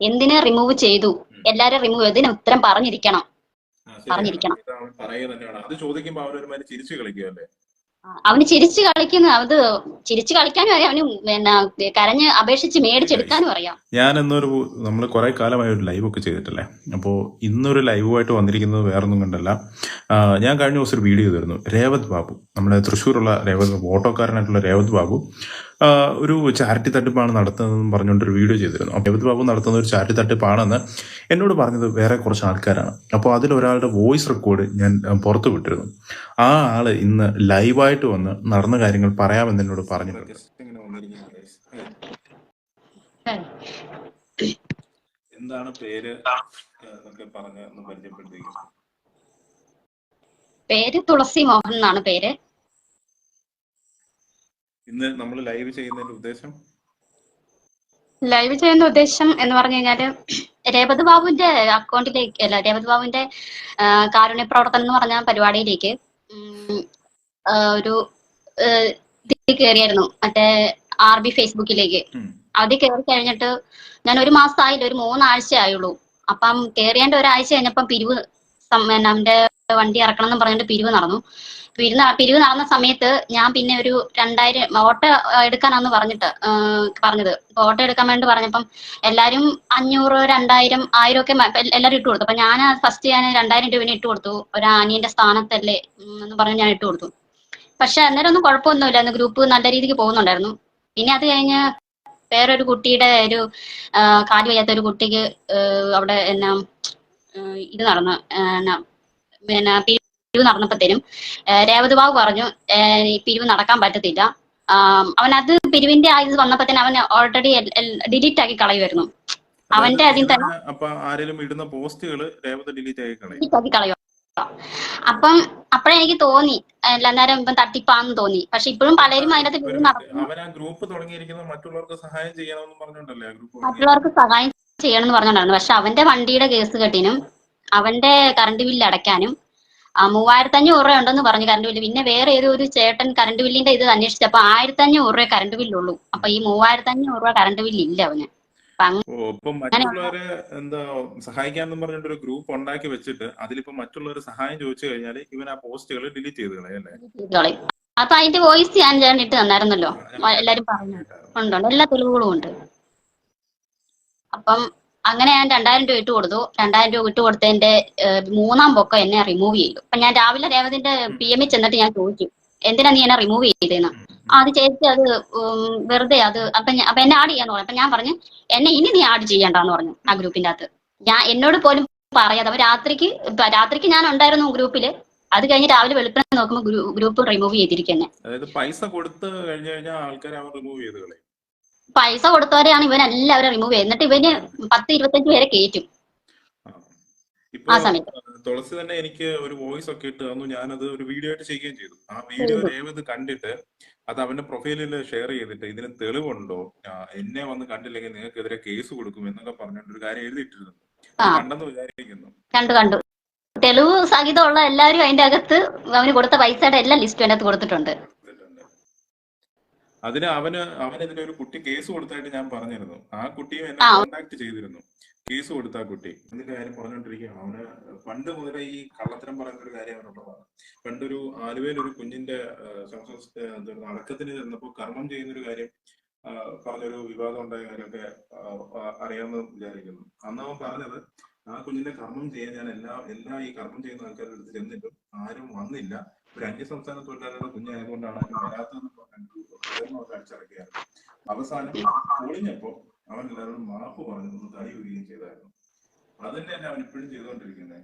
എന്തിന് റിമൂവ് ചെയ്തു? എല്ലാരും റിമൂവ് ഇതിന് ഉത്തരം പറഞ്ഞിരിക്കണം. പറഞ്ഞിരിക്കണം. അത് ചോദിക്കുമ്പോ അവരൊരുമാതിരി ചിരിച്ചു അവന് ചിരിച്ചു കളിക്കുന്ന അത് ചിരിച്ചു കളിക്കാനും അറിയാം. അവന് പിന്നെ കരഞ്ഞ് അപേക്ഷിച്ച് മേടിച്ചെടുക്കാനും അറിയാം. ഞാൻ ഇന്നൊരു നമ്മൾ കുറെ കാലമായി ഒരു ലൈവ് ഒക്കെ ചെയ്തിട്ടല്ലേ? അപ്പോൾ ഇന്നൊരു ലൈവുമായിട്ട് വന്നിരിക്കുന്നത് വേറൊന്നും കണ്ടല്ല. ഞാൻ കഴിഞ്ഞ ദിവസം ഒരു വീഡിയോ ചെയ്തിരുന്നു. രേവത് ബാബു. നമ്മുടെ തൃശ്ശൂരുള്ള രേവത് ബാബു ഓട്ടോക്കാരനായിട്ടുള്ള രേവത് ബാബു. ഒരു ചാരിറ്റി തട്ടിപ്പാണ് നടത്തുന്നതെന്ന് പറഞ്ഞുകൊണ്ട് ഒരു വീഡിയോ ചെയ്തിരുന്നു. അപ്പോൾ രേവത് ബാബു നടത്തുന്ന ഒരു ചാരിറ്റി തട്ടിപ്പാണെന്ന് എന്നോട് പറഞ്ഞത് വേറെ കുറച്ച് ആൾക്കാരാണ്. അപ്പോൾ അതിൽ ഒരാളുടെ വോയിസ് റെക്കോർഡ് ഞാൻ പുറത്തു വിട്ടിരുന്നു. ആ ആൾ ഇന്ന് ലൈവായിട്ട് വന്ന് നടന്ന കാര്യങ്ങൾ പറയാമെന്ന് എന്നോട് പറഞ്ഞിട്ടുണ്ട് എന്താണ് പേര്? എന്നൊക്കെ പറഞ്ഞ് പേര് തുളസി മോഹൻ എന്നാണ് പേര്. ഇന്ന് നമ്മൾ ലൈവ് ചെയ്യുന്നതിന്റെ ഉദ്ദേശം? ലൈവ് ചെയ്യുന്ന ഉദ്ദേശം എന്ന് പറഞ്ഞു കഴിഞ്ഞാൽ രേവത് ബാബുവിന്റെ അക്കൗണ്ടിലേക്ക് അല്ല രേവത് ബാബുവിന്റെ കാരുണ്യ പ്രവർത്തനം എന്ന് പറഞ്ഞ പരിപാടിയിലേക്ക് ഒരു കയറിയായിരുന്നു മറ്റേ ആർ ബി ഫേസ്ബുക്കിലേക്ക്. അത് കയറി കഴിഞ്ഞിട്ട് ഞാൻ ഒരു മാസം ആയില്ല ഒരു മൂന്നാഴ്ച ആയുള്ളൂ അപ്പം കയറിയേണ്ട ഒരാഴ്ച കഴിഞ്ഞപ്പം പിരിവ് നമ്മുടെ വണ്ടി ഇറക്കണം എന്ന് പറഞ്ഞിട്ട് പിരിവ് നടന്നു. പിരിവ് പിരിവ് നടന്ന സമയത്ത് ഞാൻ പിന്നെ ഒരു രണ്ടായിരം ഓട്ടോ എടുക്കാനാന്ന് പറഞ്ഞിട്ട് പറഞ്ഞത്. ഓട്ടോ എടുക്കാൻ വേണ്ടി പറഞ്ഞപ്പം എല്ലാരും അഞ്ഞൂറ് രണ്ടായിരം ആയിരം ഒക്കെ എല്ലാരും ഇട്ട് കൊടുത്തു. അപ്പൊ ഞാൻ ഫസ്റ്റ് ഞാൻ രണ്ടായിരം രൂപ ഇട്ട് കൊടുത്തു. ഒരു ആനിയന്റെ സ്ഥാനത്തല്ലേ എന്ന് പറഞ്ഞ് ഞാൻ ഇട്ട് കൊടുത്തു. പക്ഷെ അന്നേരം ഒന്നും കുഴപ്പമൊന്നുമില്ലായിരുന്നു ഗ്രൂപ്പ് നല്ല രീതിക്ക് പോകുന്നുണ്ടായിരുന്നു. പിന്നെ അത് കഴിഞ്ഞ് വേറൊരു കുട്ടിയുടെ ഒരു കാൽ വയ്യാത്ത ഒരു കുട്ടിക്ക് അവിടെ എന്നാ ഇത് നടന്നു പിന്നെ പിരിവ് നടന്നപ്പോഴത്തേനും രേവത് ബാബു പറഞ്ഞു പിരിവ് നടക്കാൻ പറ്റത്തില്ല. അവൻ അത് പിരിവിന്റെ ആ ഇത് വന്നപ്പോഴത്തേനും അവൻ ഓൾറെഡി ഡിലീറ്റ് ആക്കി കളയുമായിരുന്നു അവന്റെ അതിൽ തന്നെ ഇവന് അപ്പൊ ആരെങ്കിലും ഇടുന്ന പോസ്റ്റുകൾ രേവത ഡിലീറ്റ് കളയും. delete ആക്കി കളയുക അപ്പം തോന്നി അല്ല, അന്നേരം ഇപ്പം തട്ടിപ്പാന്ന് തോന്നി. പക്ഷെ ഇപ്പോഴും പലരും അതിനകത്ത് ഗ്രൂപ്പ് തുടങ്ങിയിരിക്കുന്നത് മറ്റുള്ളവർക്ക് സഹായം ചെയ്യണമെന്ന് പറഞ്ഞോണ്ടല്ലേ ആ ഗ്രൂപ്പ് മറ്റുള്ളവർക്ക് സഹായം ചെയ്യണം എന്ന് പറഞ്ഞിട്ടുണ്ടായിരുന്നു പക്ഷെ അവന്റെ വണ്ടിയുടെ കേസ് കെട്ടിനും അവന്റെ കറണ്ട് ബില്ല് അടയ്ക്കാനും മൂവായിരത്തി അഞ്ഞൂറ് രൂപ ഉണ്ടെന്ന് പറഞ്ഞു കറണ്ട് ബില്ല് പിന്നെ വേറെ ഏതോ ഒരു ചേട്ടൻ കറണ്ട് ബില്ലിന്റെ ഇത് അന്വേഷിച്ചപ്പോ ആയിരത്തി അഞ്ഞൂറ് രൂപ കറണ്ട് ബില്ലുള്ളൂ അപ്പൊ ഈ മൂവായിരത്തി അഞ്ഞൂറ് രൂപ കറണ്ട് ബില്ല് ഇല്ല അവന്. മറ്റുള്ളവരെ എന്താ സഹായിക്കാന്നും പറഞ്ഞിട്ട് ഒരു ഗ്രൂപ്പ് ഉണ്ടാക്കി വെച്ചിട്ട് അതിലിപ്പോ മറ്റുള്ളവർ സഹായം ചോദിച്ചു കഴിഞ്ഞാൽ ഇവൻ ആ പോസ്റ്റുകൾ ഡിലീറ്റ് ചെയ്ത് കളയും അല്ലേ? ചെയ്ത് കളയും. അപ്പൊ അതിന്റെ വോയിസ് ഞാൻ ചേട്ടൻ ഇട്ട് തന്നായിരുന്നല്ലോ. എല്ലാരും പറഞ്ഞു. ഉണ്ട് ഉണ്ട്? എല്ലാ തെളിവുകളും ഉണ്ട്. അപ്പം അങ്ങനെ ഞാൻ രണ്ടായിരം രൂപ ഇട്ട് കൊടുത്തു. രണ്ടായിരം രൂപ ഇട്ട് കൊടുത്തതിന്റെ മൂന്നാം പൊക്കം എന്നെ റിമൂവ് ചെയ്തു. അപ്പൊ ഞാൻ രാവിലെ രേവതിന്റെ പി എമ്മിൽ ചെന്നിട്ട് ഞാൻ ചോദിച്ചു എന്തിനാ നീ എന്നെ റിമൂവ് ചെയ്തേന്ന്? അത് ചേച്ചി അത് വെറുതെ അത് അപ്പൊ അപ്പൊ എന്നെ ആഡ് ചെയ്യാന്ന് പറഞ്ഞു. അപ്പൊ ഞാൻ പറഞ്ഞു എന്നെ ഇനി നീ ആഡ് ചെയ്യണ്ടെന്ന് പറഞ്ഞു ആ ഗ്രൂപ്പിന്റെ അകത്ത്. ഞാൻ എന്നോട് പോലും പറയാതെ അപ്പൊ രാത്രിക്ക് രാത്രിക്ക് ഞാൻ ഉണ്ടായിരുന്നു ഗ്രൂപ്പിൽ. അത് കഴിഞ്ഞ് രാവിലെ വെളുപ്പിനെ നോക്കുമ്പോൾ ഗ്രൂപ്പ് റിമൂവ് ചെയ്തിരിക്കുന്നെ. അതായത് പൈസ കൊടുത്ത് കഴിഞ്ഞു കഴിഞ്ഞാൽ ആൾക്കാർ അവർ റിമൂവ് ചെയ്ത് കളയും. പൈസ കൊടുത്തവരെയാണ് ഇവൻ എല്ലാവരും റിമൂവ് ചെയ്യുന്നത് എന്നിട്ട് ഇവന് പത്ത് ഇരുപത്തഞ്ച് പേരെ കയറ്റും ആ. സമയത്ത്. തുളസി തന്നെ എനിക്ക് ഒരു വോയിസ് ഒക്കെ ഇട്ട് തന്നു. ഞാനത് ഒരു വീഡിയോ ആയിട്ട് ചെയ്യുകയും ചെയ്തു. ആ വീഡിയോ. രേവത് കണ്ടിട്ട് അത് അവന്റെ പ്രൊഫൈലിൽ ഷെയർ ചെയ്തിട്ട് ഇതിന് തെളിവുണ്ടോ? എന്നെ വന്ന് കണ്ടില്ലെങ്കിൽ നിങ്ങൾക്കെതിരെ കേസ് കൊടുക്കും എന്നൊക്കെ പറഞ്ഞിട്ട് ഒരു കാര്യം എഴുതിയിട്ടിരുന്നു. കണ്ടെന്ന് വിചാരിക്കുന്നു. കണ്ടു കണ്ടു. തെളിവ് സഹിതമുള്ള എല്ലാവരും അതിന്റെ അകത്ത് അവന് കൊടുത്ത പൈസയുടെ എല്ലാ ലിസ്റ്റും അതിനകത്ത് കൊടുത്തിട്ടുണ്ട്. അതിന് അവന് അവനെതിരെ ഒരു കുട്ടി കേസ് കൊടുത്തായിട്ട് ഞാൻ പറഞ്ഞിരുന്നു. ആ കുട്ടിയും എന്നെ. കോണ്ടാക്ട് ചെയ്തിരുന്നു. കേസ് കൊടുത്ത ആ കുട്ടി. അതിന്റെ കാര്യം പറഞ്ഞുകൊണ്ടിരിക്കുകയാണ്. അവന് പണ്ട് മുതലേ ഈ കള്ളത്തരം പറയുന്ന ഒരു കാര്യം അവനുള്ളതാണ്. പണ്ടൊരു ആലുവയിൽ ഒരു കുഞ്ഞിന്റെ അടക്കത്തിന് ചെന്നപ്പോൾ കർമ്മം ചെയ്യുന്ന ഒരു കാര്യം പറഞ്ഞൊരു വിവാദം ഉണ്ടായ കാര്യമൊക്കെ അറിയാമെന്ന് വിചാരിക്കുന്നു. അന്ന് അവൻ പറഞ്ഞത് ആ കുഞ്ഞിന്റെ കർമ്മം ചെയ്യാൻ ഞാൻ എല്ലാ എല്ലാ ഈ കർമ്മം ചെയ്യുന്ന ആൾക്കാരുടെ അടുത്ത് ചെന്നിട്ടും ആരും വന്നില്ല. ഒരു അന്യസംസ്ഥാന തൊഴിലാളികളുടെ കുഞ്ഞായതുകൊണ്ടാണ് അവന് വരാത്തതെന്ന് പറഞ്ഞിട്ട് അടിച്ചിറക്കിയായിരുന്നു അവസാനം ഒളിഞ്ഞപ്പോ അവൻ എല്ലാവരോടും മാപ്പ് പറഞ്ഞു ഒന്ന് തടി വരികയും ചെയ്തായിരുന്നു. അതന്നെ തന്നെ അവൻ ഇപ്പോഴും ചെയ്തുകൊണ്ടിരിക്കുന്നത്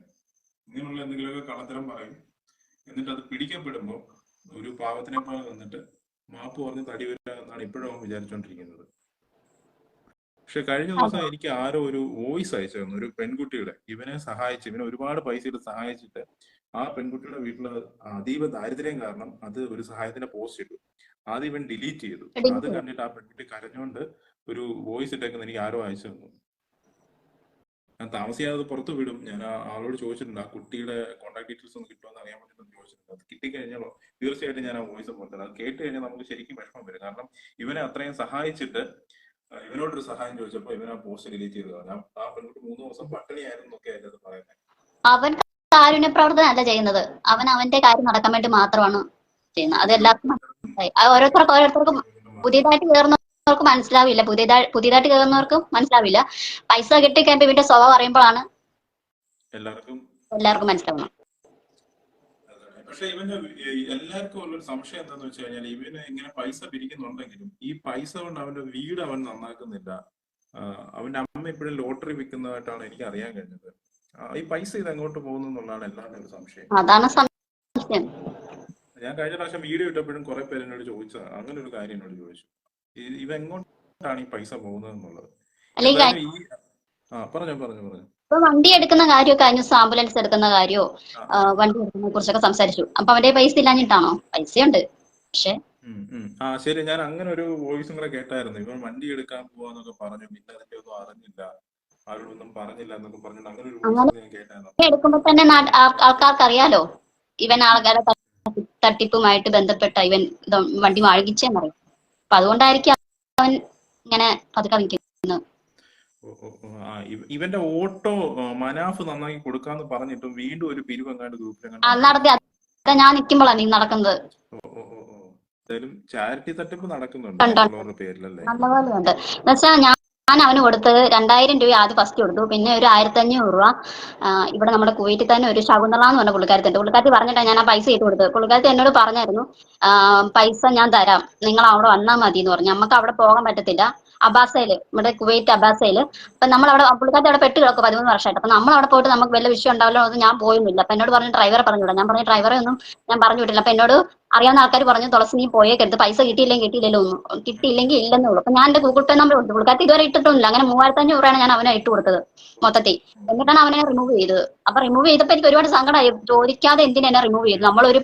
ഇങ്ങനെയുള്ള എന്തെങ്കിലുമൊക്കെ കള്ളത്തരം പറയും. എന്നിട്ട് അത് പിടിക്കപ്പെടുമ്പോ ഒരു പാവത്തിനെ പോലെ നിന്നിട്ട് മാപ്പ് പറഞ്ഞ് തടി വരിക എന്നാണ് ഇപ്പോഴും അവൻ വിചാരിച്ചുകൊണ്ടിരിക്കുന്നത് പക്ഷെ കഴിഞ്ഞ ദിവസം എനിക്ക് ആരോ ഒരു വോയിസ് അയച്ചു തന്നു ഒരു പെൺകുട്ടിയുടെ. ഇവനെ സഹായിച്ച് ഇവനെ ഒരുപാട് പൈസ സഹായിച്ചിട്ട് ആ പെൺകുട്ടിയുടെ വീട്ടിൽ അതീവ ദാരിദ്ര്യം കാരണം അത് ഒരു സഹായത്തിന്റെ പോസ്റ്റ് ഇട്ടു. അത് ഇവൻ ഡിലീറ്റ് ചെയ്തു. അത്. കണ്ടിട്ട് ആ പെൺകുട്ടി കരഞ്ഞുകൊണ്ട് ഒരു വോയിസ് ഇട്ടേക്കുന്ന എനിക്ക് ആരോ അയച്ചു തന്നു. ഞാൻ താമസിയാതെ പുറത്തു വിടും. ഞാൻ ആ ആളോട് ചോദിച്ചിട്ടുണ്ട് ആ കുട്ടിയുടെ കോൺടാക്ട് ഡീറ്റെയിൽസ് ഒന്ന് കിട്ടുമെന്ന് അറിയാൻ വേണ്ടിയിട്ട് ചോദിച്ചിട്ടുണ്ട്. അത് കിട്ടിക്കഴിഞ്ഞാലോ തീർച്ചയായിട്ടും ഞാൻ ആ വോയിസ് പുറത്തിടാം അത് കേട്ട് കഴിഞ്ഞാൽ നമുക്ക് ശരിക്കും വിഷമം വരും. കാരണം ഇവനെ അത്രയും സഹായിച്ചിട്ട് ഇവനോടൊരു സഹായം ചോദിച്ചപ്പോ ഇവൻ ആ പോസ്റ്റ് ഡിലീറ്റ് ചെയ്തു ആ- പെൺകുട്ടി മൂന്ന് ദിവസം പട്ടിണിയായിരുന്നു എന്നൊക്കെ അത് പറയുന്നത്. അവൻ കാരുണ്യ പ്രവർത്തനം അല്ല ചെയ്യുന്നത്. അവൻ അവന്റെ കാര്യം നടക്കാൻ വേണ്ടി മാത്രമാണ് ചെയ്യുന്നത്. അത് എല്ലാവർക്കും മനസ്സിലായി ഓരോരുത്തർക്കും ഓരോരുത്തർക്കും പുതിയതായിട്ട് കയറുന്നവർക്ക് മനസ്സിലാവില്ല. പുതിയതായി പുതിയതായിട്ട് കയറുന്നവർക്ക് മനസ്സിലാവില്ല. പൈസ കിട്ടി കഴിയുമ്പോൾ ഇവന്റെ സ്വഭാവം അറിയുമ്പോഴാണ് എല്ലാവർക്കും എല്ലാവർക്കും മനസ്സിലാവുന്നത്. പക്ഷെ ഇവന് എല്ലാവർക്കും ഉള്ളൊരു സംശയം എന്താന്ന് വെച്ച് കഴിഞ്ഞാൽ ഇവന് ഇങ്ങനെ പൈസ പിരിക്കുന്നുണ്ടെങ്കിലും ഈ പൈസ കൊണ്ട് അവന്റെ വീട് അവൻ നന്നാക്കുന്നില്ല. അവന്റെ അമ്മ ഇപ്പോഴും ലോട്ടറി വിൽക്കുന്നതായിട്ടാണ് എനിക്ക് അറിയാൻ കഴിഞ്ഞത്. ഈ പൈസ ഇത് എങ്ങോട്ട് പോകുന്നു എന്നുള്ളതാണ് എല്ലാവരുടെയും സംശയം. അതാണ് സംശയം. ഞാൻ കഴിഞ്ഞ പ്രാവശ്യം വീഡിയോ ഇട്ടപ്പോഴും കുറെ പേര് എന്നോട് ചോദിച്ചത്. അങ്ങനെ ഒരു കാര്യം എന്നോട് ചോദിച്ചു. ഇവ എങ്ങോട്ടാണ് ഈ പൈസ പോകുന്നത് എന്നുള്ളത്? പറഞ്ഞു പറഞ്ഞു പറഞ്ഞു. ഇപ്പൊ വണ്ടി എടുക്കുന്ന കാര്യോ കഴിഞ്ഞ ആംബുലൻസ് എടുക്കുന്ന കാര്യോ വണ്ടി എടുക്കുന്ന കുറിച്ചൊക്കെ സംസാരിച്ചു. അപ്പൊ അവന്റെ പൈസ ഇല്ലാഞ്ഞിട്ടാണോ? പൈസയുണ്ട്. പക്ഷെ. ആ ശരി. ഞാൻ അങ്ങനെ ഒരു വോയിസും കൂടെ കേട്ടായിരുന്നു. ഇവൻ വണ്ടി എടുക്കാൻ പോവാന്നൊക്കെ പറഞ്ഞു. പിന്നെ അതിന്റെ ഒന്നും അറിഞ്ഞില്ല. ആരോടൊന്നും പറഞ്ഞില്ല എന്നൊക്കെ പറഞ്ഞിട്ട് അങ്ങനെ ഒരു ഞാൻ കേട്ടായിരുന്നു. എടുക്കുമ്പോ തന്നെ ആൾക്കാർക്ക് അറിയാലോ ഇവൻ ആൾക്കാരെ തട്ടി- തട്ടിപ്പുമായിട്ട് ബന്ധപ്പെട്ട ഇവൻ വണ്ടി വാങ്ങിച്ചെന്നറിയും. അപ്പൊ അതുകൊണ്ടായിരിക്കും അവൻ ഇങ്ങനെ പതുക്കെ നിൽക്കുന്നത്. ഇവന്റെ ഓട്ടോ മനാഫ് നന്നാക്കി കൊടുക്കാന്ന് പറഞ്ഞിട്ടും വീണ്ടും ഒരു പിരിവ് എങ്ങാണ്ട് ഗ്രൂപ്പിൽ ഞാൻ നിൽക്കുമ്പോഴാണ് നീ നടക്കുന്നത്. ചാരിറ്റി തട്ടിപ്പ് നടക്കുന്നുണ്ട് പേരിലല്ലേ? നല്ലപോലെ ഉണ്ട്. എന്നുവെച്ചാൽ ഞാൻ ഞാൻ അവന് കൊടുത്തത് രണ്ടായിരം രൂപ ആദ്യം ഫസ്റ്റ് കൊടുത്തു. പിന്നെ ഒരു ആയിരത്തി അഞ്ഞൂറ് രൂപ ഇവിടെ നമ്മുടെ കുവൈറ്റിൽ തന്നെ ഒരു ശകുന്തള എന്ന് പറഞ്ഞ പുള്ളിക്കാരത്തുണ്ട് പുള്ളിക്കാരത്തി പറഞ്ഞിട്ടാണ് ഞാൻ ആ പൈസ ചെയ്ത് കൊടുത്തത്. പുള്ളിക്കാരത്തി എന്നോട് പറഞ്ഞായിരുന്നു പൈസ ഞാൻ തരാം. നിങ്ങൾ അവിടെ വന്നാൽ മതി എന്ന് പറഞ്ഞു. നമുക്ക് അവിടെ പോകാൻ പറ്റത്തില്ല. അബാസയിൽ ഇവിടെ കുവൈറ്റ് അബാസയിൽ. അപ്പൊ നമ്മൾ അവിടെ പുള്ളിക്കാരത്തി അവിടെ പെട്ട് കിടക്കും പതിമൂന്ന് വർഷമായിട്ട്. അപ്പൊ നമ്മൾ അവിടെ പോയിട്ട് നമുക്ക് വല്ല വിഷയം ഉണ്ടാവില്ല ഞാൻ പോയൊന്നുമില്ല. അപ്പൊ എന്നോട് പറഞ്ഞു ഡ്രൈവറെ പറഞ്ഞു വിടാം ഞാൻ പറഞ്ഞു ഡ്രൈവറെ ഒന്നും ഞാൻ പറഞ്ഞു വിട്ടില്ല. അപ്പൊ എന്നോട് അറിയാവുന്ന ആൾക്കാർ പറഞ്ഞു തുളസി നീ പോയേക്കരുത്. പൈസ കിട്ടിയില്ലെങ്കിൽ കിട്ടിയില്ലല്ലോ ഒന്നും. കിട്ടിയില്ലെങ്കിൽ ഇല്ലെന്നേ ഉള്ളൂ. അപ്പൊ ഞാൻ എന്റെ ഗൂഗിൾ പേ നമ്പർ കൊടുത്തു. പുള്ളിക്കാരത്തി ഇതുവരെ ഇട്ടിട്ടൊന്നുമില്ല. അങ്ങനെ മൂവായിരത്തി അഞ്ഞൂറ് രൂപയാണ് ഞാൻ അവനെ ഇട്ട് കൊടുത്തത് മൊത്തത്തിൽ. എന്നിട്ടാണ് അവനെ റിമൂവ് ചെയ്തത്. അപ്പൊ റിമൂവ് ചെയ്തപ്പോ എനിക്ക് ഒരുപാട് സങ്കടമായി ചോദിക്കാതെ എന്തിനാ എന്നെ റിമൂവ് ചെയ്തു നമ്മളൊരു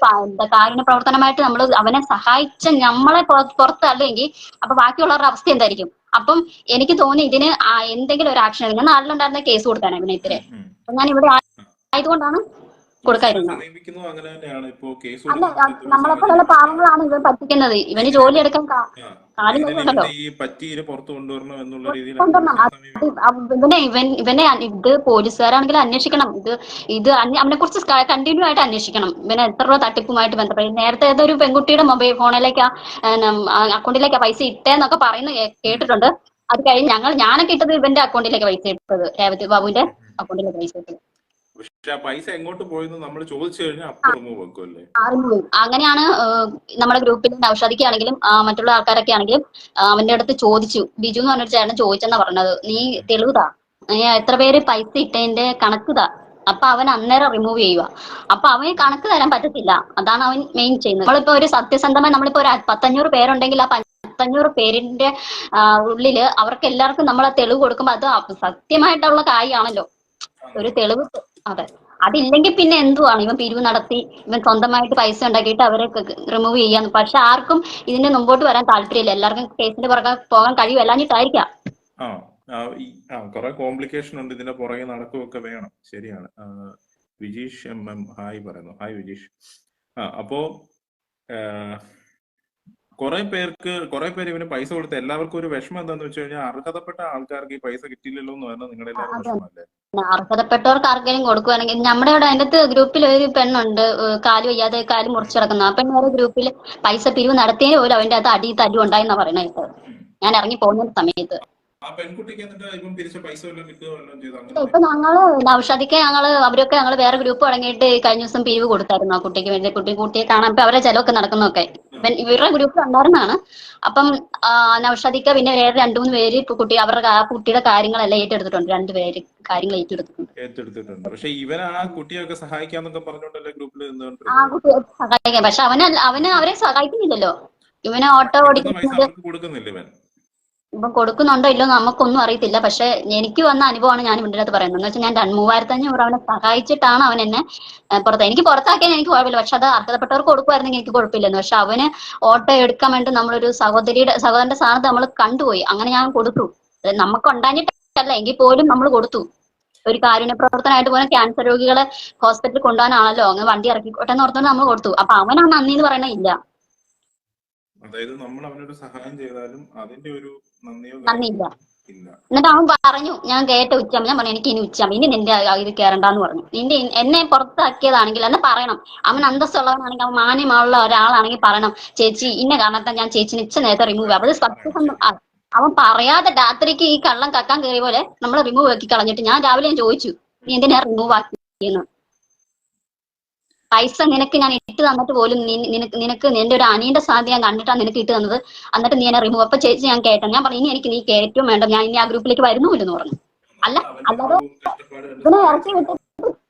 കാരുണ്യ പ്രവർത്തനമായിട്ട് നമ്മൾ അവനെ സഹായിച്ച നമ്മളെ പുറത്ത് പുറത്തല്ലെങ്കിൽ അപ്പൊ ബാക്കിയുള്ളവരുടെ അവസ്ഥ എന്തായിരിക്കും? അപ്പം എനിക്ക് തോന്നി ഇതിന് എന്തെങ്കിലും ഒരു ആക്ഷൻ ഞാൻ നാട്ടിലുണ്ടായിരുന്ന കേസ് ഉം. അപ്പൊ ഞാൻ ഇവിടെ ആയതുകൊണ്ടാണ് നമ്മളെപ്പോലുള്ള പാവങ്ങളാണ് ഇവൻ പറ്റിക്കുന്നത്. ഇവന് ജോലി എടുക്കാൻ. ഇവനെ ഇവൻ ഇവനെ ഇത് പോലീസുകാരാണെങ്കിൽ അന്വേഷിക്കണം. ഇത് ഇത് അവനെ കുറിച്ച് കണ്ടിന്യൂ ആയിട്ട് അന്വേഷിക്കണം. ഇവനെ എത്ര രൂപ തട്ടിപ്പുമായിട്ട് ബന്ധപ്പെട്ട്. നേരത്തെ ഏതൊരു പെൺകുട്ടിയുടെ മൊബൈൽ ഫോണിലേക്കാ അക്കൗണ്ടിലേക്കാ പൈസ ഇട്ടേന്നൊക്കെ പറയുന്ന കേട്ടിട്ടുണ്ട്. അത് കഴിഞ്ഞ് ഞങ്ങൾ ഞാനൊക്കെ ഇട്ടത് ഇവന്റെ അക്കൗണ്ടിലേക്ക് പൈസ ഇട്ടത്. രേവതി ബാബുവിന്റെ അക്കൗണ്ടിലേക്ക് പൈസ ഇട്ടത്. പക്ഷെ ആ പൈസ എങ്ങോട്ട് പോയെന്ന് നമ്മൾ ചോദിച്ചു കഴിഞ്ഞാൽ അപ്പൊ റിമൂവ് വെക്കും അല്ലേ അറിഞ്ഞു പോയി അങ്ങനെയാണ് നമ്മുടെ ഗ്രൂപ്പിൽ നൌഷാദിക്കാണെങ്കിലും ആണെങ്കിലും മറ്റുള്ള ആൾക്കാരൊക്കെ ആണെങ്കിലും അവന്റെ അടുത്ത് ചോദിച്ചു. ബിജു എന്ന് പറഞ്ഞൊരു ചേട്ടൻ ചോദിച്ചെന്നാ പറഞ്ഞത്. നീ തെളിവുതാ? എത്ര പേര് പൈസ ഇട്ടതിന്റെ കണക്ക് താ അപ്പൊ അവൻ അന്നേരം റിമൂവ് ചെയ്യുക അപ്പൊ അവന് കണക്ക് തരാൻ പറ്റത്തില്ല. അതാണ് അവൻ മെയിൻ ചെയ്യുന്നത്. നമ്മളിപ്പോ ഒരു സത്യസന്ധമായി നമ്മളിപ്പോ ഒരു പത്തഞ്ഞൂറ് പേരുണ്ടെങ്കിൽ ആ പത്തഞ്ഞൂറ് പേരിന്റെ ഉള്ളിൽ അവർക്ക് എല്ലാവർക്കും നമ്മൾ തെളിവ് കൊടുക്കുമ്പോൾ അത് സത്യമായിട്ടുള്ള കാര്യമാണല്ലോ. ഒരു തെളിവ് അതെ. അതില്ലെങ്കിൽ പിന്നെ എന്തുവാണ്? ഇവൻ പിരിവ് നടത്തി ഇവൻ സ്വന്തമായിട്ട് പൈസ ഉണ്ടാക്കിയിട്ട് അവരെ റിമൂവ് ചെയ്യാന്ന്. പക്ഷെ ആർക്കും ഇതിന്റെ മുമ്പോട്ട് വരാൻ താല്പര്യമില്ല. എല്ലാവർക്കും കേസിന്റെ പുറകെ പോകാൻ ആ, ആ കുറെ കോംപ്ലിക്കേഷൻ ഉണ്ട്. ഇതിന്റെ പുറകെ നടക്കുകയൊക്കെ വേണം. ശരിയാണ്. വിജീഷ് എം എം ഹായ് പറയുന്നു. ഹായ് വിജീഷ്. ആ അപ്പോ കുറെ പേർക്ക് കുറെ പേര് ഇവന് പൈസ കൊടുത്ത് എല്ലാവർക്കും ഒരു വിഷമം എന്താന്ന് വെച്ച് കഴിഞ്ഞാൽ അർഹതപ്പെട്ട ആൾക്കാർക്ക് ഈ പൈസ കിട്ടിയില്ലല്ലോ എന്ന് പറഞ്ഞാൽ നിങ്ങളുടെ. വിഷമല്ലേ അർഹതപ്പെട്ടവർക്ക് ആർക്കെങ്കിലും കൊടുക്കുവാണെങ്കിൽ നമ്മുടെ അവിടെ അതിന്റെ ഗ്രൂപ്പിൽ ഒരു പെണ്ണുണ്ട് കാൽ വയ്യാതെ കാൽ മുറിച്ചു കിടക്കുന്ന. ആ പെണ്ണ് ഒരു ഗ്രൂപ്പിൽ പൈസ പിരിവ് നടത്തിയതിന് പോലും അവന്റെ അത് അടി തല്ലു ഉണ്ടായെന്നാ പറയണത് ഞാൻ ഇറങ്ങി പോകുന്ന സമയത്ത്. ആ പെൺകുട്ടിക്ക് എന്നിട്ട് ഇപ്പം പൈസ വല്ലതും കിട്ടുകയോ വല്ലതും ചെയ്തു ഇല്ല, അങ്ങനെ ഇപ്പൊ ഞങ്ങൾ നൌഷാദിക്ക് ഞങ്ങൾ അവരൊക്കെ ഞങ്ങൾ വേറെ ഗ്രൂപ്പ് തുടങ്ങിയിട്ട് കഴിഞ്ഞ ദിവസം പിരിവ് കൊടുത്തായിരുന്നു ആ കുട്ടിക്ക് വേണ്ടി. കുട്ടി കുട്ടിയെ കാണാൻ ഇപ്പൊ അവരെ ചെലവൊക്കെ നടക്കുന്നൊക്കെ ഇവരുടെ ഗ്രൂപ്പ് ഉണ്ടായിരുന്നാണ്. അപ്പം നൌഷാദിക്ക പിന്നെ വേറെ രണ്ടു മൂന്ന് പേര് ഇപ്പൊ കുട്ടി അവരുടെ ആ കുട്ടിയുടെ കാര്യങ്ങളെല്ലാം ഏറ്റെടുത്തിട്ടുണ്ട്. രണ്ടുപേര് കാര്യങ്ങൾ ഏറ്റെടുത്തിട്ടുണ്ട്. ഏറ്റെടുത്തിട്ടുണ്ട്. പക്ഷെ ഇവൻ ആ കുട്ടിയൊക്കെ സഹായിക്കാന്നൊക്കെ പറഞ്ഞോണ്ടല്ലേ ഗ്രൂപ്പിൽ ആ കുട്ടിയെ സഹായിക്കാൻ. പക്ഷെ അവന് അവന് അവരെ സഹായിക്കുന്നില്ലല്ലോ. ഇവനെ ഓട്ടോ ഓടിക്കുന്നില്ല കൊടുക്കുന്നില്ല ഇവൻ. ഇപ്പം കൊടുക്കുന്നുണ്ടോ ഇല്ലോ നമുക്കൊന്നും അറിയത്തില്ല. പക്ഷെ എനിക്ക് വന്ന അനുഭവമാണ് ഞാൻ ഇവിടെ അടുത്ത് പറയുന്നത്. എന്ന് വെച്ചാൽ ഞാൻ മൂവായിരത്തി അഞ്ഞൂറ് അവനെ സഹായിച്ചിട്ടാണ് അവൻ എന്നെ പുറത്ത് എനിക്ക് പുറത്താക്കിയാൽ എനിക്ക് കുഴപ്പമില്ല. പക്ഷെ അത് അർഹതപ്പെട്ടവർക്ക് കൊടുക്കുമായിരുന്നെങ്കിൽ എനിക്ക് കുഴപ്പമില്ലെന്ന്. പക്ഷെ അവന് ഓട്ടോ എടുക്കാൻ വേണ്ടി നമ്മളൊരു സഹോദരിയുടെ സഹോദരന്റെ സ്ഥാനത്ത് നമ്മൾ കണ്ടുപോയി. അങ്ങനെ ഞാൻ കൊടുത്തു. നമുക്ക് ഉണ്ടാഞ്ഞിട്ടല്ല. എങ്കിൽ പോലും നമ്മൾ കൊടുത്തു. ഒരു കാരുണ്യ പ്രവർത്തനമായിട്ട് പോലെ ക്യാൻസർ രോഗികളെ ഹോസ്പിറ്റലിൽ കൊണ്ടുപോകാനാണല്ലോ അങ്ങനെ വണ്ടി ഇറക്കിക്കോട്ടെ എന്ന് ഓർത്തുകൊണ്ട് നമ്മൾ കൊടുത്തു. അപ്പൊ അവനാണ് നന്ദി എന്ന് പറയണ ഇല്ല. അതായത് നമ്മൾ അവനൊരു സഹായം ചെയ്താലും അതിന്റെ ഒരു നന്ദിയോ നന്ദിയില്ല. എന്നിട്ട് അവൻ പറഞ്ഞു ഞാൻ കേട്ട ഉച്ചാമ ഞാൻ പറഞ്ഞു എനിക്ക് ഇനി ഉച്ചാമ ഇനി നിന്റെ ഇത് കയറണ്ടെന്ന് പറഞ്ഞു. നിന്റെ എന്നെ പുറത്താക്കിയതാണെങ്കിൽ എന്ന് പറയണം. അവൻ അന്തസ്സുള്ളവനാണെങ്കിൽ അവൻ മാന്യമുള്ള ഒരാളാണെങ്കിൽ പറയണം. ചേച്ചി ഇന്ന കാരണത്താൽ ഞാൻ ചേച്ചി നിച്ച നേരത്തെ റിമൂവ് അത് സത്യസന്ധം അവൻ പറയാതെ രാത്രിക്ക് ഈ കള്ളം കക്കാൻ കയറിയ പോലെ നമ്മൾ റിമൂവ് ആക്കി കളഞ്ഞിട്ട് ഞാൻ രാവിലെ ഞാൻ ചോദിച്ചു നീ എന്തിനാ റിമൂവ് ആക്കിയെന്ന്? പൈസ നിനക്ക് ഞാൻ ഇട്ട് തന്നിട്ട് പോലും നിനക്ക് നിനക്ക് നിന്റെ ഒരു അനിയന്റെ സാധ്യത ഞാൻ കണ്ടിട്ടാണ് നിനക്ക് ഇട്ട് തന്നത്. എന്നിട്ട് നീ എന്നെ റിമൂവ് അപ്പൊ ചേച്ചി ഞാൻ കേട്ടോ ഞാൻ പറഞ്ഞു ഇനി എനിക്ക് നീ കയറ്റും വേണ്ട. ഞാൻ ഇനി ആ ഗ്രൂപ്പിലേക്ക് വരുന്നുമില്ലെന്ന് പറഞ്ഞു. അല്ല, അല്ലാതെ ഇവനെ ഇറക്കി വിട്ടിട്ട്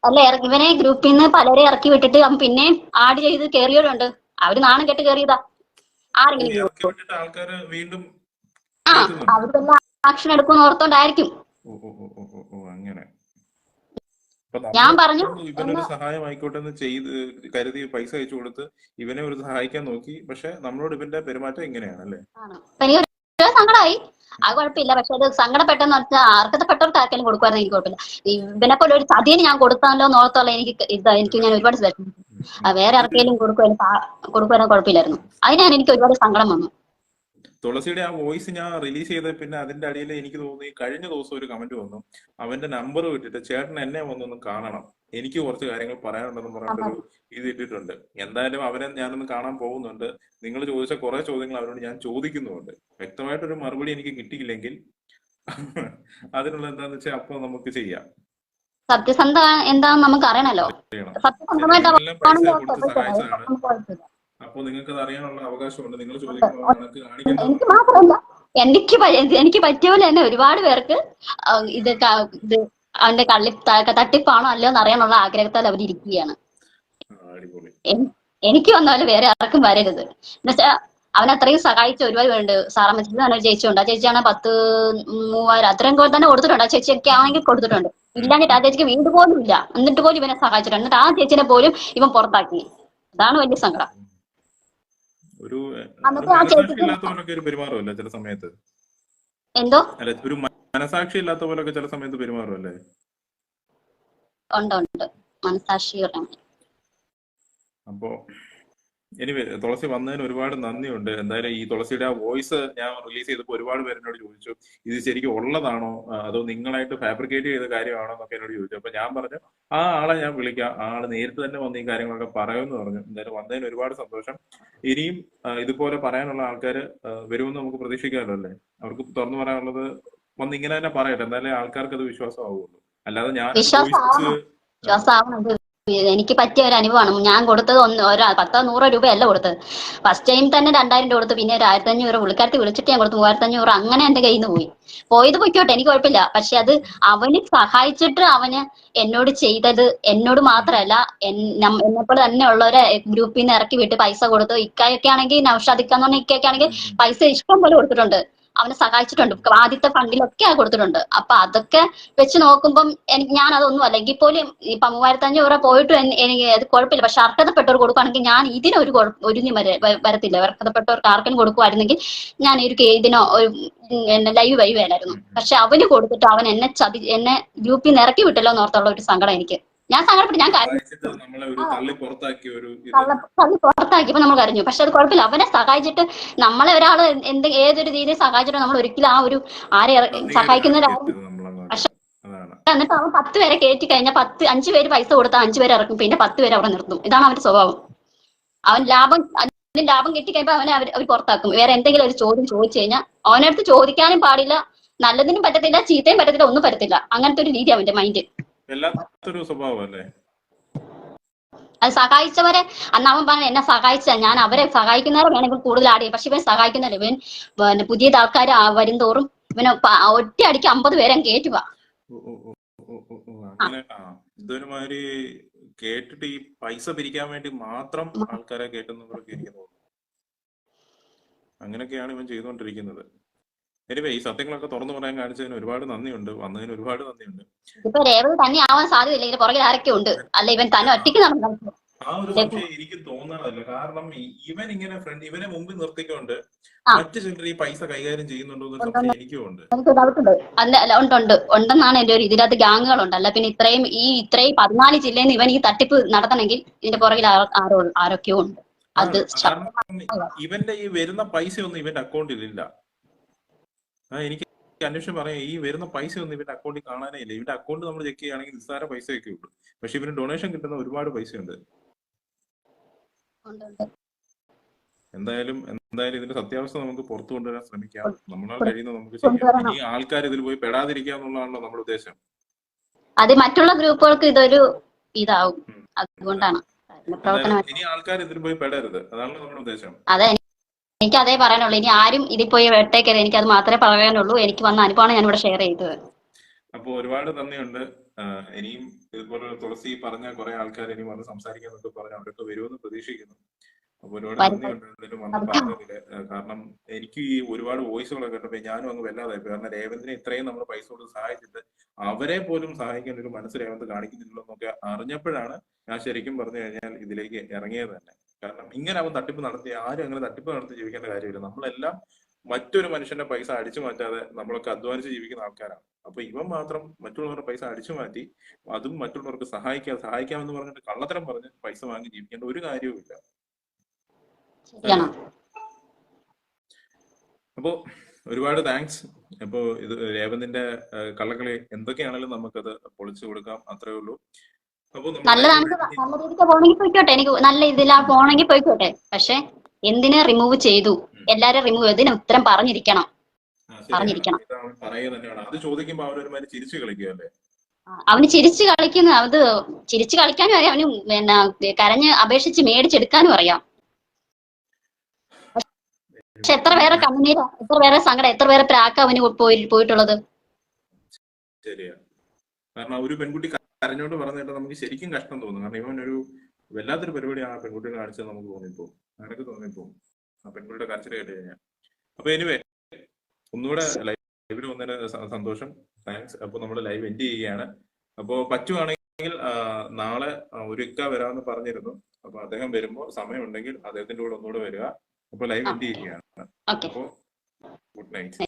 അല്ല ഇവനെ ഗ്രൂപ്പിൽ നിന്ന് പലരെ ഇറക്കി വിട്ടിട്ട് പിന്നെ ആഡ് ചെയ്ത് കയറിയവരുണ്ട് അവർ നാണം കെട്ട് കയറിയതാ ആരെങ്കിലും ആ അവർക്കെല്ലാം ആക്ഷൻ എടുക്കുമെന്ന് ഓർത്തോണ്ടായിരിക്കും. അങ്ങനെ. ഞാൻ പറഞ്ഞു ഇവനൊരു സഹായം ആയിക്കോട്ടെ എന്ന് ചെയ്ത് കരുതി പൈസ അയച്ചു കൊടുത്ത് ഇവനെ ഒരു സഹായിക്കാൻ നോക്കി. പക്ഷെ നമ്മളോട് ഇവന്റെ പെരുമാറ്റം ഇങ്ങനെയാണ് അല്ലേ? സങ്കടമായി അത് കുഴപ്പമില്ല. പക്ഷെ അത് സങ്കടപ്പെട്ടെന്ന് വെച്ചാൽ അർഹതപ്പെട്ടവർക്ക് ആർക്കെങ്കിലും കൊടുക്കുവായിരുന്നു എനിക്ക് കുഴപ്പമില്ല. ഇവനെ പോലെ ഒരു ചതിയന് ഞാൻ കൊടുത്താലോ നോർത്തോളം എനിക്ക് ഇതാ എനിക്ക് ഞാൻ ഒരുപാട്. ആ, വേറെ ആർക്കെങ്കിലും കൊടുക്കുവാൻ കൊടുക്കുമായിരുന്നു കുഴപ്പമില്ലായിരുന്നു. അതിനാണ് എനിക്ക് ഒരുപാട് സങ്കടം വന്നു തുളസിയുടെ ആ വോയിസ് ഞാൻ റിലീസ് ചെയ്ത പിന്നെ അതിന്റെ അടിയിൽ എനിക്ക് തോന്നി കഴിഞ്ഞ ദിവസം ഒരു കമന്റ് വന്നു. അവന്റെ നമ്പർ വിട്ടിട്ട് ചേട്ടൻ എന്നെ വന്നൊന്ന് കാണണം. എനിക്ക് കുറച്ച് കാര്യങ്ങൾ പറയാനുണ്ടെന്ന് പറഞ്ഞിട്ടൊരു ഇത് ഇട്ടിട്ടുണ്ട്. എന്തായാലും അവരെ ഞാനൊന്ന് കാണാൻ പോകുന്നുണ്ട്. നിങ്ങൾ ചോദിച്ച കുറെ ചോദ്യങ്ങൾ അവരോട് ഞാൻ ചോദിക്കുന്നുമുണ്ട്. വ്യക്തമായിട്ടൊരു മറുപടി എനിക്ക് കിട്ടിയില്ലെങ്കിൽ അതിനുള്ള എന്താന്ന് വെച്ചാൽ അപ്പൊ നമുക്ക് ചെയ്യാം. സത്യസന്ധ എന്താന്ന് നമുക്ക് അറിയണല്ലോ സത്യസന്ധമായിട്ട് സത്യസന്ധമായിട്ട് അപ്പൊ നിങ്ങൾക്ക് അത്. അറിയാനുള്ള അവകാശമുണ്ട് നിങ്ങൾ എനിക്ക് മാത്രമല്ല. എനിക്ക് എനിക്ക് പറ്റിയ പോലെ തന്നെ ഒരുപാട് പേർക്ക് ഇത് അവന്റെ കള്ളി തട്ടിപ്പാണോ അല്ലയോ എന്ന് അറിയാനുള്ള ആഗ്രഹത്താൽ അവർ ഇരിക്കുകയാണ്. എനിക്ക് വന്നാലും വേറെ ആർക്കും വരരുത്. എന്നുവെച്ചാ അവൻ അത്രയും സഹായിച്ച ഒരുപാട് പേരുണ്ട്. സാറമ്മച്ചി തന്നെ ചേച്ചിയുണ്ട് ആ ചേച്ചിയാണ് പത്ത് മൂവായിരം അത്രയും കൂടെ തന്നെ കൊടുത്തിട്ടുണ്ട്. ആ ചേച്ചിയൊക്കെ ആണെങ്കിൽ കൊടുത്തിട്ടുണ്ട്. ഇല്ലാഞ്ഞിട്ട് ആ ചേച്ചിക്ക് വീട് പോലും ഇല്ല. എന്നിട്ട് പോലും ഇവനെ സഹായിച്ചിട്ടുണ്ട് എന്നിട്ട് ആ ചേച്ചിനെ പോലും ഇവൻ പുറത്താക്കി. അതാണ് വലിയ സങ്കടം. ഒരു മനസാക്ഷി ഒരു പെരുമാറുമല്ലേ ചില സമയത്ത്? എന്തോ? അല്ല ഒരു മനസാക്ഷി ഇല്ലാത്ത പോലൊക്കെ ചില സമയത്ത് പെരുമാറുമല്ലേ ഉണ്ട് ഉണ്ട്. മനസാക്ഷി അപ്പോ എനിവേ തുളസി വന്നതിന് ഒരുപാട് നന്ദിയുണ്ട്. എന്തായാലും ഈ തുളസിയുടെ ആ വോയിസ് ഞാൻ റിലീസ് ചെയ്തപ്പോൾ ഒരുപാട് പേര് എന്നോട് ചോദിച്ചു ഇത് ശരിക്കും ഉള്ളതാണോ? അതോ നിങ്ങളായിട്ട് ഫാബ്രിക്കേറ്റ് ചെയ്ത കാര്യമാണോ? എന്നൊക്കെ എന്നോട് ചോദിച്ചു. അപ്പൊ ഞാൻ പറഞ്ഞു ആ ആളെ ഞാൻ വിളിക്കാം. ആ ആൾ നേരിട്ട് തന്നെ വന്ന് ഈ കാര്യങ്ങളൊക്കെ പറയുമെന്ന് പറഞ്ഞു. എന്തായാലും വന്നതിന് ഒരുപാട് സന്തോഷം. ഇനിയും ഇതുപോലെ പറയാനുള്ള ആൾക്കാർ വരുമെന്ന് നമുക്ക് പ്രതീക്ഷിക്കാമല്ലോ അല്ലേ? അവർക്ക് തുറന്നു പറയാനുള്ളത് വന്ന് ഇങ്ങനെ തന്നെ പറയട്ടെ. എന്തായാലും ആൾക്കാർക്ക് അത് വിശ്വാസമാവുള്ളൂ. അല്ലാതെ ഞാൻ എനിക്ക് പറ്റിയ ഒരു അനുഭവമാണ്. ഞാൻ കൊടുത്തത് ഒന്ന് ഒരു പത്തോ നൂറോ രൂപയല്ല കൊടുത്തത്. ഫസ്റ്റ് ടൈം തന്നെ രണ്ടായിരം രൂപ കൊടുത്തു. പിന്നെ ഒരു ആയിരത്തി അഞ്ഞൂറ് പുള്ളിക്കാരത്തി വിളിച്ചിട്ട് ഞാൻ കൊടുത്തു. മൂവായിരത്തി അഞ്ഞൂറ് അങ്ങനെ എന്റെ കയ്യിൽ നിന്ന് പോയി. പോയത് പൊയ്ക്കോട്ടെ എനിക്ക് കുഴപ്പമില്ല. പക്ഷെ അത് അവന് സഹായിച്ചിട്ട് അവന് എന്നോട് ചെയ്തത് എന്നോട് മാത്രമല്ല എന്നെപ്പോലെ പോലെ തന്നെ ഉള്ളവരെ ഗ്രൂപ്പിൽ നിന്ന് ഇറക്കി വിട്ട് പൈസ കൊടുത്തു. ഇക്കായൊക്കെ ആണെങ്കിൽ നൌഷാദിക്കാന്ന് പറഞ്ഞ ഇക്കയൊക്കെ ആണെങ്കിൽ പൈസ ഇഷ്ടം പോലെ കൊടുത്തിട്ടുണ്ട്. അവനെ സഹായിച്ചിട്ടുണ്ട്. ആദ്യത്തെ ഫണ്ടിലൊക്കെ ആ കൊടുത്തിട്ടുണ്ട്. അപ്പൊ അതൊക്കെ വെച്ച് നോക്കുമ്പം എനിക്ക് ഞാൻ അതൊന്നും അല്ലെങ്കിൽ പോലും ഇപ്പൊ മൂവായിരത്തി അഞ്ഞൂറ് രൂപ പോയിട്ടും എനിക്ക് അത് കുഴപ്പമില്ല. പക്ഷെ അർഹതപ്പെട്ടവർ കൊടുക്കുകയാണെങ്കിൽ ഞാൻ ഇതിനൊരു ഒരുങ്ങി വരത്തില്ല. അർഹതപ്പെട്ടവർക്ക് ആർക്കും കൊടുക്കുമായിരുന്നെങ്കിൽ ഞാൻ ഒരു ഇതിനോ ഒരു ലൈവ് വൈവായിരുന്നു പക്ഷെ അവന് കൊടുത്തിട്ട് അവൻ എന്നെ ചതി എന്നെ ഗ്രൂപ്പിൽ നിന്ന് ഇറക്കി വിട്ടല്ലോ എന്നോർത്തുള്ള ഒരു സങ്കടം എനിക്ക്. ഞാൻ സങ്കടപ്പെട്ടു ഞാൻ തള്ളി പുറത്താക്കി അപ്പൊ നമ്മൾ കരഞ്ഞു. പക്ഷെ അത് കുഴപ്പമില്ല. അവനെ സഹായിച്ചിട്ട് നമ്മളെ ഒരാൾ എന്ത് ഏതൊരു രീതിയിൽ സഹായിച്ചിട്ട് നമ്മൾ ഒരിക്കലും ആ ഒരു ആരെ സഹായിക്കുന്ന സഹായിക്കുന്നവരാരും ഇത് നമ്മളങ്ങോട്ട് പക്ഷെ- എന്നിട്ട് അവൻ പത്ത് പേരെ കയറ്റി കഴിഞ്ഞാൽ പത്ത് അഞ്ചു പേര് പൈസ കൊടുത്താൽ അഞ്ചു പേര് ഇറക്കും. പിന്നെ പത്ത് പേര് അവിടെ നിർത്തും. ഇതാണ് അവന്റെ സ്വഭാവം. അവൻ ലാഭം അതിന് ലാഭം കിട്ടിക്കഴിയുമ്പോൾ അവനെ അവർ അവർ പുറത്താക്കും. വേറെ എന്തെങ്കിലും ഒരു ചോദ്യം ചോദിച്ചു കഴിഞ്ഞാൽ അവനടുത്ത് ചോദിക്കാനും പാടില്ല. നല്ലതിനും പറ്റത്തില്ല ചീത്തയും പറ്റത്തില്ല ഒന്നും പറ്റത്തില്ല. അങ്ങനത്തെ ഒരു രീതി അവന്റെ മൈൻഡ് വല്ലാത്തൊരു സ്വഭാവം അല്ലേ അത് സഹായിച്ചവരെ അന്ന് അവൻ പറഞ്ഞു എന്നെ സഹായിച്ച ഞാൻ അവരെ സഹായിക്കുന്നവരെ വേണമെങ്കിൽ കൂടുതൽ ആടി. പക്ഷെ ഇവൻ സഹായിക്കുന്നില്ല. ഇവൻ പിന്നെ പുതിയത് ആൾക്കാർ വരും തോറും ഇവന് ഒറ്റ അടിക്ക് അമ്പത് പേരെ കേറ്റുക ഇതൊരുമാതിരി കേട്ടിട്ട് ഈ പൈസ പിരിക്കാൻ വേണ്ടി മാത്രം ആൾക്കാരെ കേട്ടുന്നവരൊക്കെ എനിക്ക് തോന്നുന്നു അങ്ങനെയൊക്കെയാണ് ഇവൻ ചെയ്തുകൊണ്ടിരിക്കുന്നത്. എനിവേ ഈ സത്യങ്ങളൊക്കെ തുറന്നു പറയാൻ കാണിച്ചതിന് ഒരുപാട് നന്ദിയുണ്ട്. വന്നതിന് ഒരുപാട് നന്ദിയുണ്ട്. ഇപ്പൊ രേവതി തന്നെ ആവാൻ സാധ്യതയില്ല. ഇതിന് പുറകിൽ ആരൊക്കെ ഉണ്ട്? അല്ല ഇവൻ തന്നെ ഒറ്റയ്ക്ക് നടന്നു ആ ഒരു സംശയം എനിക്ക് തോന്നണമല്ല കാരണം ഇവൻ ഇങ്ങനെ ഫ്രണ്ട് ഇവനെ മുമ്പിൽ നിർത്തിക്കൊണ്ട് മറ്റു ചിലർ ഈ പൈസ കൈകാര്യം ചെയ്യുന്നുണ്ടോ എന്നൊരു സംശയം എനിക്കും ഉണ്ട്. ഉണ്ട്. അല്ല ഉണ്ടെന്നാണ് എന്റെ ഒരു ഇതിനകത്ത് ഗ്യാങ്ങുകളുണ്ട് അല്ല പിന്നെ ഇത്രയും ഈ ഇത്രയും പതിനാല് ജില്ലയിൽ നിന്ന് ഇവൻ ഈ തട്ടിപ്പ് നടത്തണമെങ്കിൽ ഇതിന്റെ പുറകിൽ ആരോ ആരൊക്കെയോ ഉണ്ട്. അത് ഇവന്റെ ഈ വരുന്ന പൈസ ഒന്നും ഇവന്റെ അക്കൗണ്ടിൽ ഇല്ല. ആ എനിക്ക് അന്വേഷണം പറയാം ഈ വരുന്ന പൈസ ഒന്നും ഇവന്റെ അക്കൗണ്ടിൽ കാണാനേ ഇല്ല. ഇവന്റെ അക്കൗണ്ട് നമ്മൾ ചെക്ക് ചെയ്യുകയാണെങ്കിൽ നിസ്സാര പൈസയൊക്കെ ഉള്ളൂ. പക്ഷെ ഇവന് ഡൊണേഷൻ കിട്ടുന്ന ഒരുപാട് പൈസയുണ്ട്. എന്തായാലും എന്തായാലും ഇതിന്റെ സത്യാവസ്ഥ നമുക്ക് പുറത്തു കൊണ്ടുവരാൻ ശ്രമിക്കാം. നമ്മളാൽ കഴിയുന്ന നമുക്ക് ചെയ്യാം. ഈ ആൾക്കാർ ഇതിൽ പോയി പെടാതിരിക്കുക എന്നുള്ളതാണല്ലോ നമ്മുടെ ഉദ്ദേശം. അത് മറ്റുള്ള ഗ്രൂപ്പുകൾക്ക് ഇതൊരു ഇതാവും. അതുകൊണ്ടാണ്. ഇനി ആൾക്കാർ ഇതിൽ പോയി പെടരുത്. അതാണ് നമ്മുടെ ഉദ്ദേശം. അതെ. എനിക്ക് അതേ പറയാനുള്ളൂ. ഇനി ആരും ഇതിൽ പോയി വെട്ടേക്കരുത് എനിക്ക് അത് മാത്രമേ പറയാനുള്ളൂ. എനിക്ക് വന്ന അനുഭവമാണ് ഞാൻ ഇവിടെ ഷെയർ ചെയ്തത്. അപ്പൊ ഒരുപാട് നന്ദിയുണ്ട്. ഇനിയും ഇതുപോലെ തുളസി പറഞ്ഞ കുറെ ആൾക്കാർ ഇനി വന്ന് സംസാരിക്കാന്നൊക്കെ പറഞ്ഞു അവരൊക്കെ വരുമെന്ന് പ്രതീക്ഷിക്കുന്നു. ഒരുപാട്. നന്ദിയുണ്ട് എന്തായാലും വന്ന് പറഞ്ഞതിൽ. കാരണം എനിക്ക് ഈ ഒരുപാട് വോയിസുകളൊക്കെ കേട്ടപ്പോ ഞാനും അങ്ങ് വല്ലാതായി കാരണം രേവന്തിനെ ഇത്രയും നമ്മൾ പൈസ കൊടുത്ത് സഹായിച്ചിട്ട് അവരെ പോലും സഹായിക്കാൻ ഒരു മനസ്സ് രേവന്ത് കാണിക്കുന്നില്ലല്ലോ എന്നൊക്കെ അറിഞ്ഞപ്പോഴാണ് ഞാൻ ശരിക്കും പറഞ്ഞു കഴിഞ്ഞാൽ ഇതിലേക്ക് ഇറങ്ങിയത് തന്നെ. കാരണം ഇങ്ങനെ അവൻ തട്ടിപ്പ് നടത്തി ആരും അങ്ങനെ തട്ടിപ്പ് നടത്തി ജീവിക്കേണ്ട കാര്യമില്ല. നമ്മളെല്ലാം മറ്റൊരു മനുഷ്യന്റെ പൈസ അടിച്ചു മാറ്റാതെ നമ്മളൊക്കെ അധ്വാനിച്ച് ജീവിക്കുന്ന ആൾക്കാരാണ്. അപ്പൊ ഇവൻ മാത്രം മറ്റുള്ളവരുടെ പൈസ അടിച്ചു മാറ്റി അതും മറ്റുള്ളവർക്ക് സഹായിക്കാം സഹായിക്കാമെന്ന് പറഞ്ഞിട്ട് കള്ളത്തരം പറഞ്ഞ് പൈസ വാങ്ങി ജീവിക്കേണ്ട ഒരു കാര്യവുമില്ല. ശരിയാണ്. അപ്പോ ഒരുപാട് താങ്ക്സ്. അപ്പോ ഇത് രേവന്തിന്റെ കള്ളക്കളി എന്തൊക്കെയാണെങ്കിലും നമുക്കത് പൊളിച്ചു കൊടുക്കാം. അത്രേ ഉള്ളൂ. നല്ലതാണ് നല്ല രീതിക്ക് പോണെങ്കിൽ പോയിക്കോട്ടെ. എനിക്ക് നല്ല ഇതിലാ പോണെങ്കിൽ പോയിക്കോട്ടെ. പക്ഷെ എന്തിനെ റിമൂവ് ചെയ്തു? എല്ലാരും റിമൂവ് ചെയ്തതിന് ഉത്തരം പറഞ്ഞിരിക്കണം. പറഞ്ഞിരിക്കണം. അത് ചോദിക്കുമ്പോ അവരൊരുമാതിരി ചിരിച്ചു കളിക്കുക അല്ലേ? അവന് ചിരിച്ചു കളിക്കുന്ന. അത് ചിരിച്ചു കളിക്കാനും അറിയാം. അവന് പിന്നെ കരഞ്ഞ് അപേക്ഷിച്ച് മേടിച്ചെടുക്കാനും അറിയാം. പക്ഷെ എത്ര പേരെ കണ്ണുനീര് എത്ര പേരെ സങ്കടം എത്ര പേരെ പ്രാക്ക് അവന് പോയി പോയിട്ടുള്ളത്? കാരണം ഒരു പെൺകുട്ടി കരഞ്ഞോണ്ട് പറഞ്ഞിട്ട് നമുക്ക് ശരിക്കും കഷ്ടം തോന്നും. കാരണം ഇവൻ ഒരു വല്ലാത്തൊരു പരിപാടിയാണ് ആ പെൺകുട്ടി കാണിച്ചത് നമുക്ക് തോന്നിപ്പോ നിനക്ക് തോന്നിപ്പോ ആ പെൺകുട്ടിയുടെ കരച്ചിൽ കേട്ട് കഴിഞ്ഞാൽ അപ്പൊ എനിവേ ഒന്നുകൂടെ ലൈവിൽ വന്നതിന് സന്തോഷം. താങ്ക്സ് അപ്പൊ നമ്മൾ ലൈവ് എൻഡ് ചെയ്യുകയാണ്. അപ്പോ പറ്റുവാണെങ്കിൽ നാളെ ഒരുക്ക വരാമെന്ന് പറഞ്ഞിരുന്നു. അപ്പൊ അദ്ദേഹം വരുമ്പോൾ സമയമുണ്ടെങ്കിൽ അദ്ദേഹത്തിന്റെ കൂടെ ഒന്നുകൂടെ വരിക. അപ്പൊ ലൈവ് എൻഡ് ചെയ്യുകയാണ്. ഓക്കെ. അപ്പോ ഗുഡ് നൈറ്റ്